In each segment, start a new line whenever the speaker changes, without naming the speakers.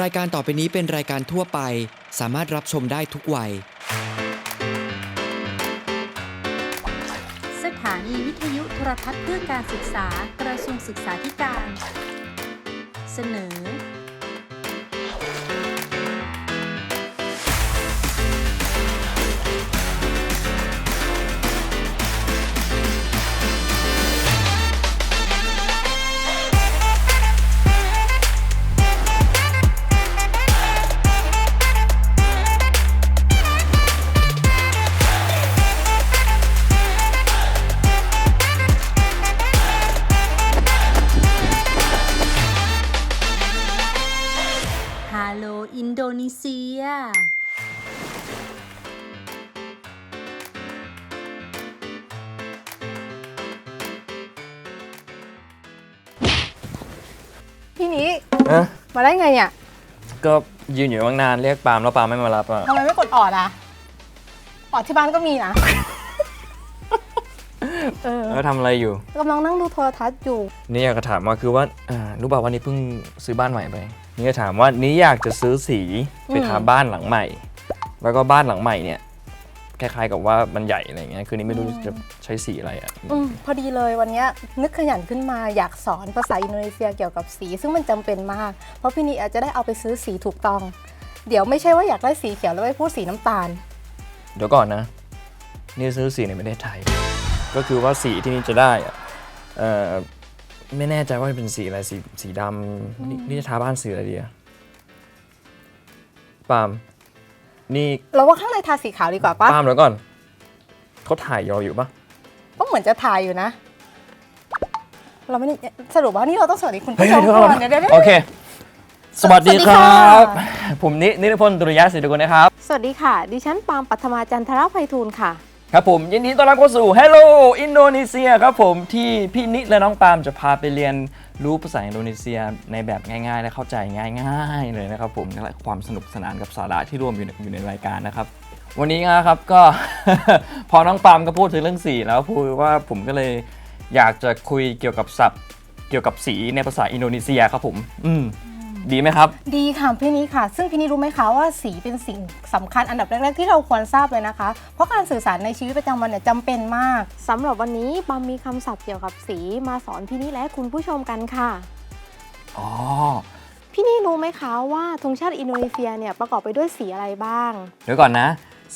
รายการต่อไปนี้เป็นรายการทั่วไป สามารถรับชมได้ทุกวัย
สถานีวิทยุโทรทัศน์เพื่อการศึกษากระทรวงศึกษาธิการ เสนอ
พี่นี้
เอ๊ะ
มาได้ไงเนี่ย
ก็ยืนอยู่ตั้งนานเรียกปาล์มแล้วปาล์มไม่มารับอะ
ทำไมไม่กดออดอะออดที่บ้านก็มีนะเออ
แล้วทำอะไรอยู่
กำลังนั่งดูโทรทัศน์อยู่
นี่อยากจะถามว่าคือว่าอ่ารู้เปล่าว่านี่เพิ่งซื้อบ้านใหม่ไป นี่จะถามว่านี่อยากจะซื้อสีไปทาบ้านหลังใหม่ แล้วก็บ้านหลังใหม่เนี่ย คล้ายๆกับว่ามันใหญ่อะไรเงี้ยคือนี่ไม่รู้จะใช้สีอะไรอะ
อืมพอดีเลยวันเนี้ยนึกขยันขึ้นมาอยากสอนภาษาอินโดนีเซียเกี่ยวกับสี ซึ่งมันจำเป็นมาก เพราะพี่นี้อาจจะได้เอาไปซื้อสีถูกต้อง เดี๋ยวไม่ใช่ว่าอยากได้สีเขียวแล้วไปพูดสีน้ำตาล
เดี๋ยวก่อนนะ นี่ซื้อสีในประเทศไทย ก็คือว่าสีที่นี่จะได้อะเอ่อไม่แน่ใจว่าเป็นสีอะไรสีสีดำนี่นี่จะทาบ้านสีอะไรดีอะปาล์ม นี่
เราว่าข้างในทาสีขาวดีกว่าปะ
ปาล์มเดี๋ยวก่อนเขาถ่ายเราอยู่ปะ
ก็เหมือนจะทายอยู่นะ เราไม่ได้สรุปว่านี่เราต้องสวัสดีคุณ
เฮ้
ผู้
ย
ชม
เดี๋ยว
ก่
ก่
อ
อนน
เดี๋ยวเดี๋ยวเดี๋ยว
โอเค สวัสดี
สวัสดี
คร
ค่ะั
บผมนินิรพลตุรยะศิริกุลนะครับ
สวัสดีค่ะ ดิฉันปาล์มปัทมาจันทรภัยทูลค่ะ
ครับผมยินดีต้อนรับเข้าสู่ Hello อินโดนีเซียครับผมที่พี่นิและน้องปาล์มจะพาไปเรียน รู้ภาษาอินโดนีเซียในแบบง่ายๆ และเข้าใจง่าย ๆ เลยนะครับผมและความสนุกสนานกับสาระที่ร่วมอยู่ในอยู่ในรายการนะครับ วันนี้นะครับก็ พอน้องปามก็พูดถึงเรื่องสีแล้วพูดว่าผมก็เลยอยากจะคุยเกี่ยวกับศัพท์ เกี่ยวกับสีในภาษาอินโดนีเซียครับผม อืม ดีไหมครับ
ดีค่ะพี่นี้ค่ะ ซึ่งพี่นี้รู้ไหมคะว่าสีเป็นสิ่งสำคัญอันดับแรกๆที่เราควรทราบเลยนะคะ เพราะการสื่อสารในชีวิตประจำวันเนี่ยจำเป็นมาก
สำหรับวันนี้ปามมีคำศัพท์เกี่ยวกับสีมาสอนพี่นี่และคุณผู้ชมกันค่ะ
อ๋อ
พี่นี่รู้ไหมคะว่าธงชาติอินโดนีเซียเนี่ยประกอบไปด้วยสีอะไรบ้าง
เดี๋ยวก่อนนะ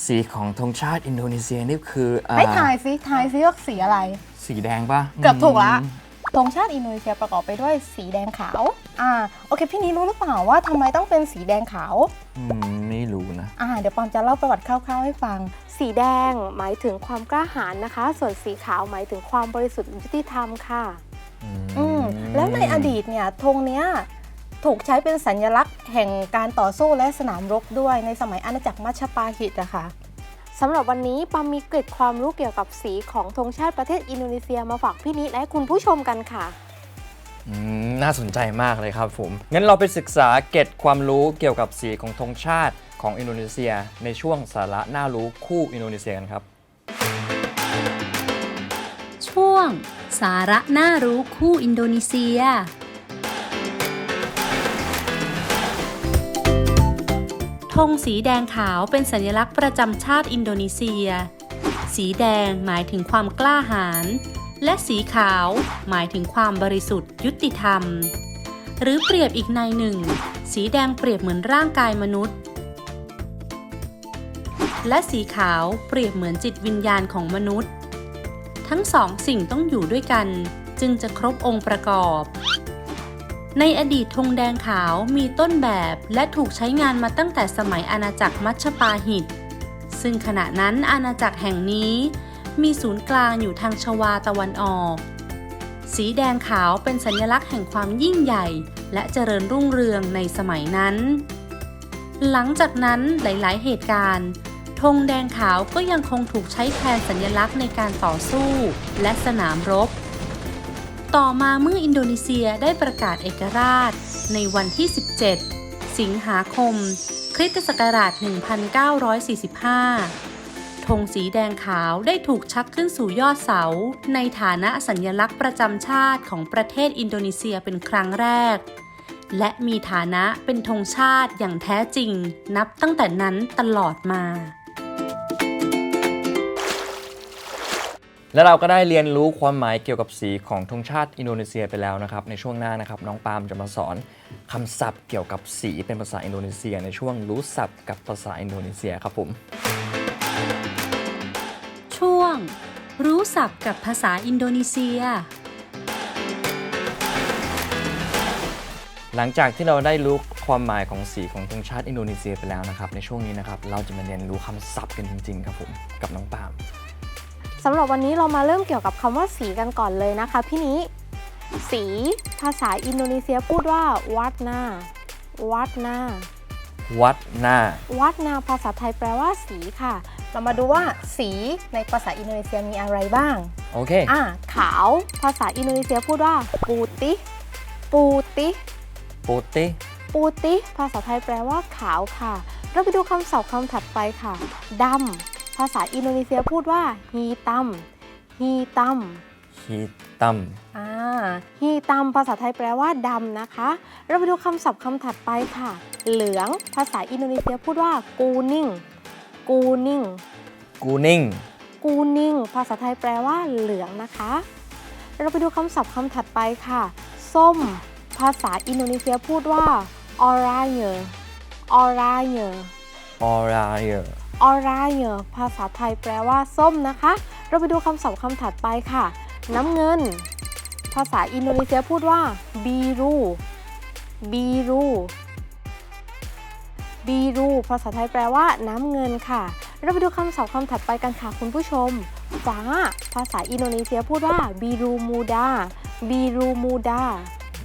สีของธงชาติอินโดนีเซียนี่คืออ่า
ให้ทายซิทายซิว่าสีอะไร
สีแดงปะ
เกือบถูกละ
อืม
ธงชาติอินโดนีเซียประกอบไปด้วยสีแดงขาว อ่า โอเค พี่นี้รู้หรือเปล่าว่าทำไมต้องเป็นสีแดงขาว
อืมไม่รู้นะ
อ่า เดี๋ยวปอมจะเล่าประวัติคร่าวๆให้ฟัง
สีแดงหมายถึงความกล้าหาญนะคะ ส่วนสีขาวหมายถึงความบริสุทธิ์ยุติธรรมค่ะ
อืม แล้วในอดีตเนี่ยธงเนี้ยถูกใช้เป็นสัญลักษณ์แห่งการต่อสู้และสนามรบด้วยในสมัยอาณาจักรมัชปาหิตอะค่ะ
สำหรับวันนี้ปามมีเกร็ดความรู้เกี่ยวกับสีของธงชาติประเทศอินโดนีเซียมาฝากพี่นิและคุณผู้ชมกันค่ะ
อืมน่าสนใจมากเลยครับผม งั้นเราไปศึกษาเกร็ดความรู้เกี่ยวกับสีของธงชาติของอินโดนีเซีย ในช่วงสาระน่ารู้คู่อินโดนีเซียกันครับ
ช่วง สาระน่ารู้คู่อินโดนีเซีย ธงสีแดงขาวเป็นสัญลักษณ์ประจำชาติอินโดนีเซีย สีแดงหมายถึงความกล้าหาญ และสีขาวหมายถึงความบริสุทธิ์ยุติธรรม หรือเปรียบอีกในหนึ่ง สีแดงเปรียบเหมือนร่างกายมนุษย์ และสีขาวเปรียบเหมือนจิตวิญญาณของมนุษย์ ทั้งสองสิ่งต้องอยู่ด้วยกัน จึงจะครบองค์ประกอบ ในอดีตธงแดงขาวมีต้นแบบและถูกใช้งานมาตั้งแต่สมัยอาณาจักรมัชปาหิต ซึ่งขณะนั้นอาณาจักรแห่งนี้มีศูนย์กลางอยู่ทางชวาตะวันออก สีแดงขาวเป็นสัญลักษณ์แห่งความยิ่งใหญ่ และเจริญรุ่งเรืองในสมัยนั้น หลังจากนั้นหลาย ๆ เหตุการณ์ธงแดงขาวก็ยังคงถูกใช้แทนสัญลักษณ์ในการต่อสู้และสนามรบ ต่อมาเมื่ออินโดนีเซียได้ประกาศเอกราช ในวันที่ 17 สิงหาคม คริสตศักราช 1945 ธงสีแดงขาวได้ถูกชักขึ้นสู่ยอดเสา ในฐานะสัญลักษณ์ประจำชาติของประเทศอินโดนีเซียเป็นครั้งแรก และมีฐานะเป็นธงชาติอย่างแท้จริง นับตั้งแต่นั้นตลอดมา
และเราก็ได้เรียนรู้ความหมายเกี่ยวกับสีของธงชาติอินโดนีเซียไปแล้วนะครับในช่วงหน้านะครับน้องปาล์มจะมาสอนคำศัพท์เกี่ยวกับสีเป็นภาษาอินโดนีเซีย ในช่วงรู้ศัพท์กับภาษาอินโดนีเซียครับผม
ช่วง รู้ศัพท์กับภาษาอินโดนีเซีย
หลังจากที่เราได้รู้ความหมายของสีของธงชาติอินโดนีเซียไปแล้วนะครับในช่วงนี้นะครับเราจะมาเรียนรู้คำศัพท์กันจริงๆครับผมกับน้องปาล์ม
สำหรับวันนี้เรามาเริ่มเกี่ยวกับคำว่าสีกันก่อนเลยนะคะพี่นี้ สีภาษาอินโดนีเซียพูดว่าวัดนาวัดนา
วัดหน้า
วัดนาภาษาไทยแปลว่าสีค่ะ
เรามาดูว่าสีในภาษาอินโดนีเซียมีอะไรบ้าง
โอเค
อะขาวภาษาอินโดนีเซียพูดว่าปูติปูติ
โปเต้
ปูติภาษาไทยแปลว่าขาวค่ะ เราไปดูคำศัพท์คำถัดไปค่ะดำภาษาอินโดนีเซียพูดว่าฮีตัมฮีตัม
ฮีตัม
อ่า
ฮีตัมภาษาไทยแปลว่าดำนะคะ เราไปดูคำศัพท์คำถัดไปค่ะ เหลืองภาษาอินโดนีเซียพูดว่ากูนิ่งกูนิ่ง
กูนิ่ง
กูนิ่งภาษาไทยแปลว่าเหลืองนะคะ เราไปดูคำศัพท์คำถัดไปค่ะ ส้ม ภาษาอินโดนีเซียพูดว่าออราเยออราเย
ออราเยอ
ออราเย ภาษาไทยแปลว่าส้มนะคะ เราไปดูคำศัพท์คำถัดไปค่ะ น้ำเงิน ภาษาอินโดนีเซียพูดว่าบีรูบีรูบีรูภาษาไทยแปลว่า น้ำเงินค่ะ เราไปดูคำศัพท์คำถัดไปกันค่ะคุณผู้ชม ฟ้า ภาษาอินโดนีเซียพูดว่าบีรูมูดาบีรูมูดา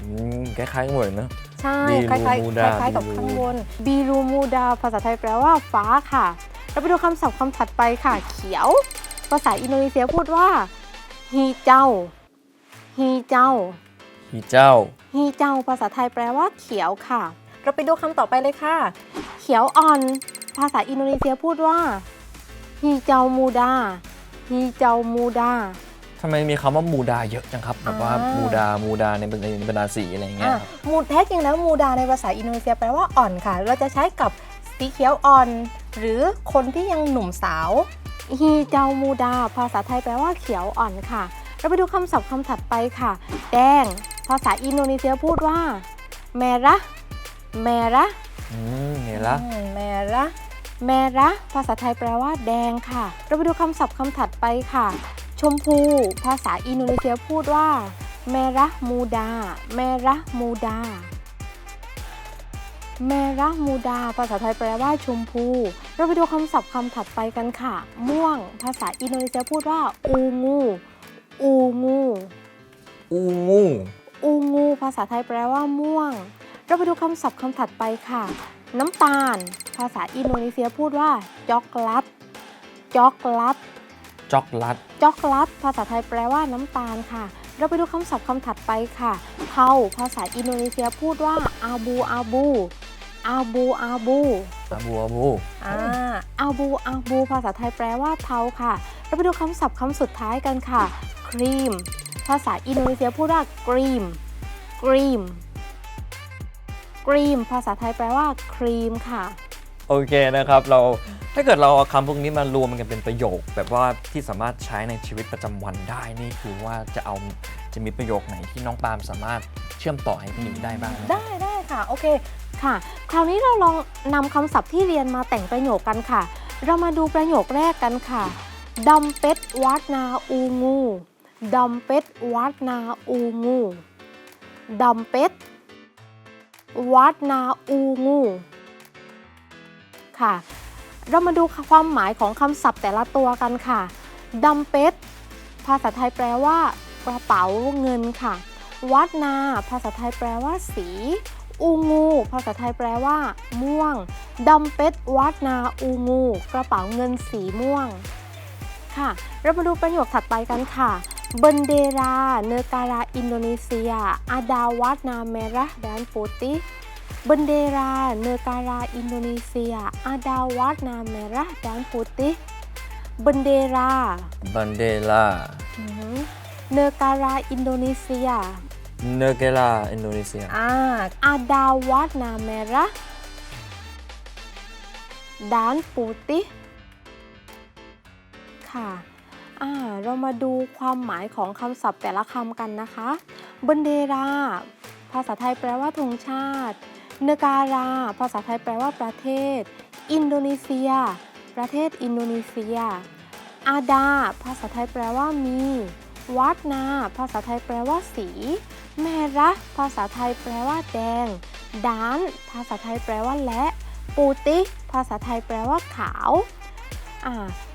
อืมคล้ายๆกันหมดเลยเนอะ
ใช่
บี
คล้าย
รูมูดา
ๆคล้ายๆกับ
บีรู
ข้างบน
บีรูมูดา ภาษาไทยแปลว่าฟ้าค่ะ เราไปดูคำศัพท์คำถัดไปค่ะ เขียว ภาษาอินโดนีเซียพูดว่าฮีเจ้าฮีเจ้า
ฮีเจ้า
ฮีเจ้า ภาษาไทยแปลว่าเขียวค่ะ
เราไปดูคำต่อไปเลยค่ะ
เขียวอ่อน ภาษาอินโดนีเซียพูดว่าฮีเจ้ามูดาฮีเจ้ามูดา
ทำไมมีคำว่ามูดาเยอะจังครับแบบว่า
อ่ามู
มูดามูดาในบรรดาในบรรดาสีอะไรอย่างเงี้ย
อะ
ครับ
มูแท้จริงแล้วมูดาในภาษาอินโดนีเซียแปลว่าอ่อนค่ะ เราจะใช้กับ สีเขียวอ่อน หรือคนที่ยังหนุ่มสาว
ฮีเจ้ามูดา ภาษาไทยแปลว่าเขียวอ่อนค่ะ เราไปดูคำศัพท์คำถัดไปค่ะ แดง ภาษาอินโดนีเซียพูดว่าแมระแมระ
อืมเห็นละ
อืมแมระ
แมระภาษาไทยแปลว่าแดงค่ะ เราไปดูคำศัพท์คำถัดไปค่ะ ชมพู ภาษาอินโดนีเซียพูดว่าแมระมูดาแมระมูดา แมระมูดา ภาษาไทยแปลว่าชมพู เราไปดูคำศัพท์คำถัดไปกันค่ะ ม่วง ภาษาอินโดนีเซียพูดว่า อูงู อูงู
อูงู
อูงู ภาษาไทยแปลว่าม่วง เราไปดูคำศัพท์คำถัดไปค่ะ น้ำตาล ภาษาอินโดนีเซียพูดว่าจ็อกลัตจ็อกลัต
จ็อกลัด
จ็อกลัตภาษาไทยแปลว่าน้ำตาลค่ะเราไปดูคำศัพท์คำถัดไปค่ะ เทาภาษาอินโดนีเซียพูดว่าอาบูอาบู อาบูอาบู
อาบูอาบู
อ่า
อาบูอาบูภาษาไทยแปลว่าเทาค่ะ เราไปดูคำศัพท์คำสุดท้ายกันค่ะ ครีม ภาษาอินโดนีเซียพูดว่ากรีม กรีม กรีม ภาษาไทยแปลว่าครีมค่ะ
โอเคนะครับ เราถ้าเกิดเราเอาคำพวกนี้มารวมกันเป็นประโยค แบบว่าที่สามารถใช้ในชีวิตประจำวันได้นี่คือว่าจะเอาจะมีประโยคไหนที่น้องปาล์มสามารถเชื่อมต่อให้พี่หนิงได้บ้างนะครับ
ได้ได้ค่ะ โอเค
ค่ะ คราวนี้เราลองนำคำศัพท์ที่เรียนมาแต่งประโยคกันค่ะ เรามาดูประโยคแรกกันค่ะดอมเป็ดวัดนาอูงูดอมเป็ดวัดนาอูงูดอมเป็ดวัดนาอูงูค่ะ เรามาดูความหมายของคำศัพท์แต่ละตัวกันค่ะดอมเป็ดภาษาไทยแปลว่า กระเป๋าเงินค่ะ วัดนา ภาษาไทยแปลว่าสี อูงู ภาษาไทยแปลว่า ม่วงดำเป็ดวัดนาอูงู กระเป๋าเงินสีม่วง ค่ะ เรามาดูประโยคถัดไปกันค่ะเบนเดราเนการาอินโดนีเซียอาดาวัดนาเมระแดนปูติเบนเดราเนการาอินโดนีเซียอาดาวัดนาเมระแดนปูติเบนเดรา
บันเดลา
เนการาอินโดนีเซีย
Negara Indonesia
อ่า ada warna merah dan putih ค่ะอ่าเรามาดูความหมายของคำศัพท์แต่ละคำกันนะคะบันเดราภาษาไทยแปลว่าธงชาติเนการา ภาษาไทยแปลว่าประเทศ อินโดนีเซีย ประเทศอินโดนีเซีย อาดา ภาษาไทยแปลว่ามี วัดนา ภาษาไทยแปลว่าสี แมระภาษาไทยแปลว่าแดงดานภาษาไทยแปลว่าและปูติภาษาไทยแปลว่าขาว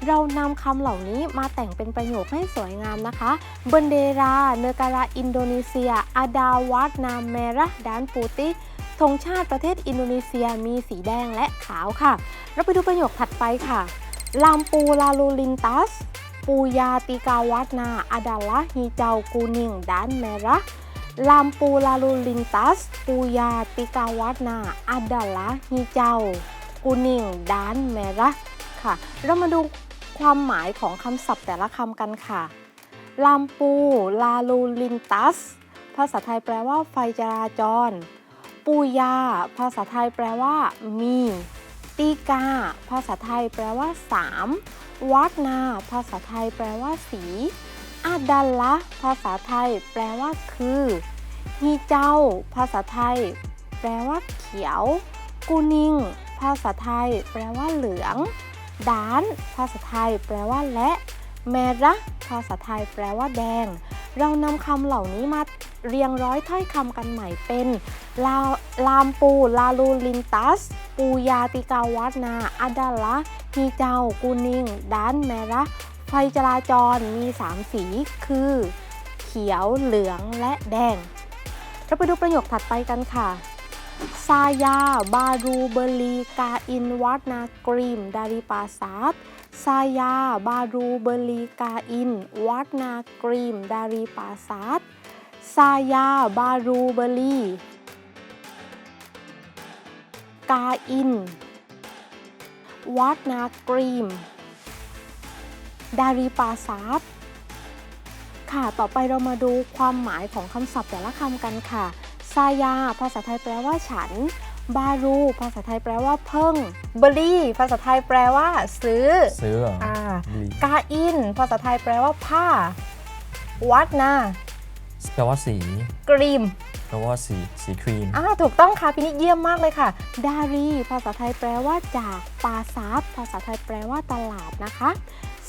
เรานำคำเหล่านี้มาแต่งเป็นประโยคให้สวยงามนะคะ เบนเดรา เนการา อินโดนีเซีย อาดาวัดนาเมระดานปูติธงชาติประเทศอินโดนีเซียมีสีแดงและขาวค่ะ เราไปดูประโยคถัดไปค่ะ ลามปูลาลูลินตัส ปูยาติกาวัดนาอาดาละฮีเจากูนิงดานเมระ Lampu lalu lintas Puyati warna adalah hijau kuning dan merah ค่ะ เรามาดูความหมายของคำศัพท์แต่ละคำกันค่ะ Lampu lalu lintas ภาษาไทยแปลว่าไฟจราจร ปูยา ภาษาไทยแปลว่า มี ตีกา ภาษาไทยแปลว่า 3 วัดนา ภาษาไทยแปลว่า สี อาดัลละภาษาไทย แปลว่าคือฮีเจ้า ภาษาไทย แปลว่าเขียว กูนิง ภาษาไทย แปลว่าเหลืองดาน ภาษาไทย แปลว่าและแมระภาษาไทย แปลว่าแดง เรานำคำเหล่านี้มาเรียงร้อยถ้อยคำกันใหม่เป็นลาลามปู ลาลูลินตัส ปูยาติกาวัดนาอาดาละฮีเจ้ากูนิงดานแมระ ฟจราจรมี 3 สีคือ เขียวเหลืองและแดง เราไปดูประโยคถัดไปกันค่ะซายา บารูเบลีกาอินวัดนากรีมดาริปาซาตซายา บารูเบลีกาอินวัดนากรีมดาริปาซาตซายา บารูเบลีกาอินวัดนากรีม ดารีปาซาตค่ะ ต่อไปเรามาดูความหมายของคำศัพท์แต่ละคำกันค่ะ ซายา ภาษาไทยแปลว่าฉัน บารู ภาษาไทยแปลว่าเพิ่ง
บรีภาษาไทยแปลว่า ซื้อ
ซื้อเหรอ
อ่า
ดี
กาอิน ภาษาไทยแปลว่าผ้า วัดนา
แปลว่าสี
กรีม
แปลว่าสีสีครีม
อ่า ถูกต้องค่ะพี่นิดเยี่ยมมากเลยค่ะ ดารี ภาษาไทยแปลว่าจาก ปาซาตภาษาไทยแปลว่าตลาดนะคะ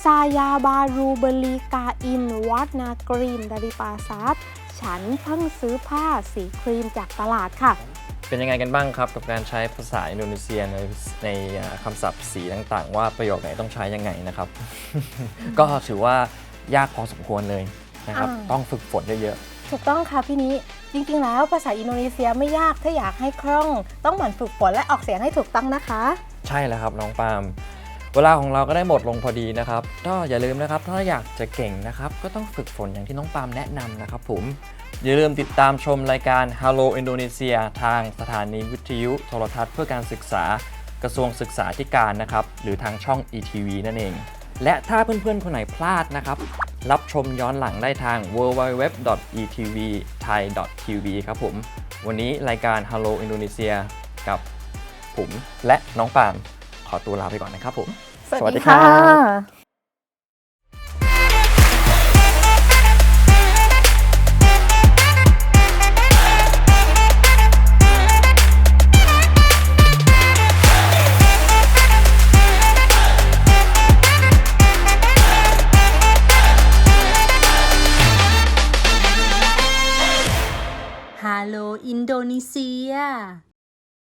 ซายาบารูเบลีกาอิน วัดนากรีมดาริปาซาตฉันเพิ่งซื้อผ้าสีครีมจากตลาดค่ะ
เป็นยังไงกันบ้างครับ กับการใช้ภาษาอินโดนีเซียในในอ่าคำศัพท์สีต่างๆ ว่าประโยคไหนต้องใช้ยังไงนะครับ ก็ถือว่ายากพอสมควรเลยนะครับ
อ่า
ต้องฝึกฝนเยอะ
ถูกต้องค่ะพี่นิจริงๆ แล้วภาษาอินโดนีเซียไม่ยากถ้าอยากให้คล่อง ต้องหมั่นฝึกฝนและออกเสียงให้ถูกต้องนะคะ
ๆใช่แล้วครับน้องปาล์ม เวลาของเราก็ได้หมดลงพอดีนะครับก็อย่าลืมนะครับ ถ้าอยากจะเก่งนะครับ ก็ต้องฝึกฝนอย่างที่น้องปาล์มแนะนำนะครับผมอย่าลืมติดตามชมรายการ Hello Indonesia ทางสถานีวิทยุโทรทัศน์เพื่อการศึกษากระทรวงศึกษาธิการนะครับ หรือทางช่อง ETV นั่นเอง และถ้าเพื่อนๆ คนไหนพลาดนะครับ รับชมย้อนหลังได้ทาง www.etvthai.tv ครับผม วันนี้รายการ Hello Indonesia กับผมและน้องปาม ขอตัวลาไปก่อนนะครับผม
สวัสดีค่ะ